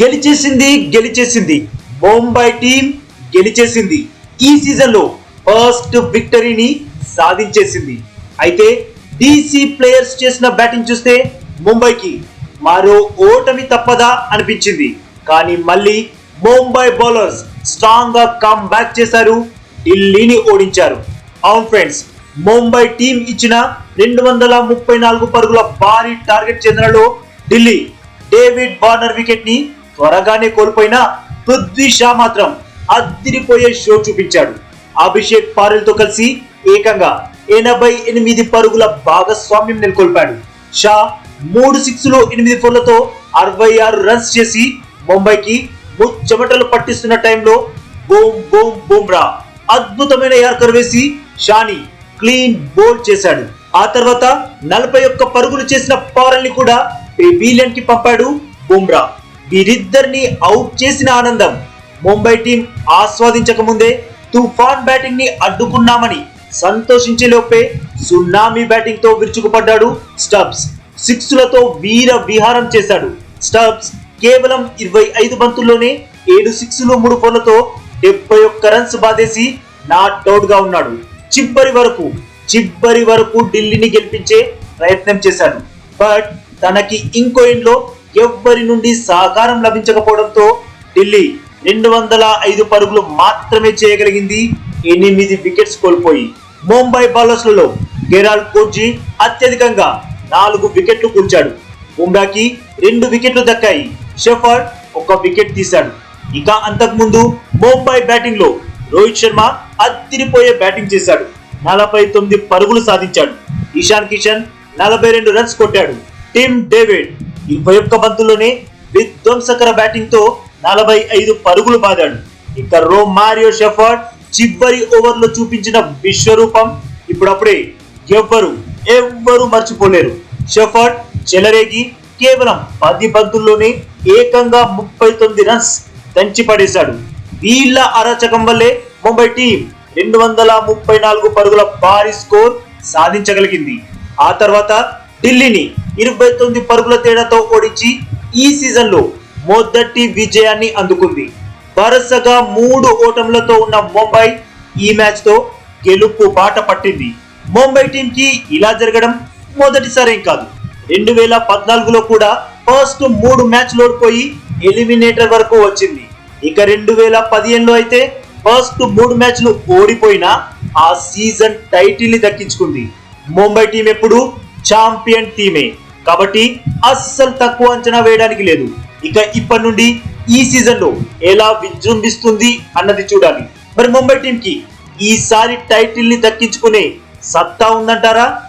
గెలిచేసింది గెలిచేసింది. Mumbai team గెలిచేసింది. ఈ సీజన్లో first విక్టరీని సాధించేసింది. అయితే డీసీ ప్లేయర్స్ చేసిన బ్యాటింగ్ చూస్తే ముంబైకి మరో ఓటమి తప్పదా అనిపించింది. కానీ మళ్ళీ ముంబై బౌలర్స్ స్ట్రాంగ్గా కమ్ బ్యాక్ చేశారు ఢిల్లీని ఓడించారు. అవును ఫ్రెండ్స్ ముంబై టీం ఇచ్చిన రెండు వందల ముప్పై నాలుగు పరుగుల భారీ టార్గెట్ చెందినలో ఢిల్లీ డేవిడ్ వార్నర్ వికెట్ని త్వరగానే కోల్పోయినా పృథ్వీ షా మాత్రం అద్దిరిపోయే షో చూపించాడు. అభిషేక్ పారెల్తో కలిసి ఏకంగా ఎనభై ఎనిమిది పరుగుల భాగస్వామ్యం నెలకొల్పాడు. షా మూడు సిక్స్లు ఎనిమిది ఫోర్లతో అరవై ఆరు రన్స్ చేసి ముంబైకి ముచ్చమటలు పట్టిస్తున్న టైంలో బోమ్ బోమ్ బుమ్రా అద్భుతమైన యార్కర్ వేసి షాని క్లీన్ బోల్డ్ చేశాడు. ఆ తర్వాత నలభై ఒక్క పరుగులు చేసిన పవరల్ని కూడా పెవిలియన్కి పంపాడు బుమ్రా. వీరిద్దరిని అవుట్ చేసిన ఆనందం ముంబై టీం ఆస్వాదించక ముందే తుఫాన్ బ్యాటింగ్ని అడ్డుకున్నామని సంతోషించే లోపే సున్నామీ బ్యాటింగ్తో విరుచుకుపడ్డాడు స్టబ్స్. సిక్స్లతో వీర విహారం చేశాడు. స్టబ్స్ కేవలం ఇరవై ఐదు బంతుల్లోనే ఏడు సిక్స్లు మూడు ఫోన్లతో డెబ్బై ఒక్క రన్స్ బాధేసి నాట్ అవుట్గా ఉన్నాడు. చిబ్బరి వరకు చిబ్బరి వరకు ఢిల్లీని గెలిపించే ప్రయత్నం చేశాడు. బట్ తనకి ఇంకో ఇంట్లో ఎవ్వరి నుండి సహకారం లభించకపోవడంతో ఢిల్లీ రెండు వందల ఐదు పరుగులు మాత్రమే చేయగలిగింది. ఎనిమిది వికెట్స్ కోల్పోయి ముంబై బౌలర్స్లలో గెరాల్ కోర్జీ అత్యధికంగా నాలుగు వికెట్లు కూల్చాడు. బుమ్రాకి రెండు వికెట్లు దక్కాయి. షెఫర్డ్ ఒక వికెట్ తీశాడు. ఇక అంతకుముందు ముంబై బ్యాటింగ్లో రోహిత్ శర్మ అత్తిరిపోయే బ్యాటింగ్ చేశాడు. నలభై తొమ్మిది పరుగులు సాధించాడు. ఇషాన్ కిషన్ నలభై రెండు రన్స్ కొట్టాడు. టిమ్ డేవిడ్ ఇరవై ఒక్క బంతుల్లోనే విధ్వంసకర బ్యాటింగ్తో నలభై ఐదు పరుగులు బాదాడు. ఇక రో మారియో షెఫర్డ్ చివరి ఓవర్లో చూపించిన విశ్వరూపం ఇప్పుడప్పుడే ఎవ్వరు ఎవ్వరు మర్చిపోలేరు. షెఫర్డ్ చెలరేగి కేవలం పది బంతుల్లోనే ఏకంగా ముప్పై తొమ్మిది రన్స్ దంచి పడేశాడు వీళ్ళ అరాచకం వల్లే ముంబై టీం రెండు వందల ముప్పై నాలుగు పరుగుల భారీ స్కోర్ సాధించగలిగింది. ఆ తర్వాత ఢిల్లీని ఇరవై తొమ్మిది పరుగుల తేడాతో ఓడించి ఈ సీజన్లో మొదటి విజయాన్ని అందుకుంది. వరుసగా మూడు ఓటములతో ఉన్న ముంబై ఈ మ్యాచ్తో గెలుపు బాట పట్టింది. ముంబై టీంకి ఇలా జరగడం మొదటిసారేం కాదు. రెండు వేల పద్నాలుగులో కూడా ఫస్ట్ మూడు మ్యాచ్ ఓడిపోయి ఎలిమినేటర్ వరకు వచ్చింది. ఇక రెండు వేల పదిహేనులో అయితే ఫస్ట్ మూడు మ్యాచ్లు ఓడిపోయినా ఆ సీజన్ టైటిల్ని దక్కించుకుంది. ముంబై టీం ఎప్పుడు ఛాంపియన్ టీమే. కాబట్టి అస్సలు తక్కువ అంచనా వేయడానికి లేదు. ఇక ఇప్పటి నుండి ఈ సీజన్లో ఎలా విజృంభిస్తుంది అన్నది చూడాలి. మరి ముంబై టీం కి ఈసారి టైటిల్ని దక్కించుకునే సత్తా ఉందంటారా?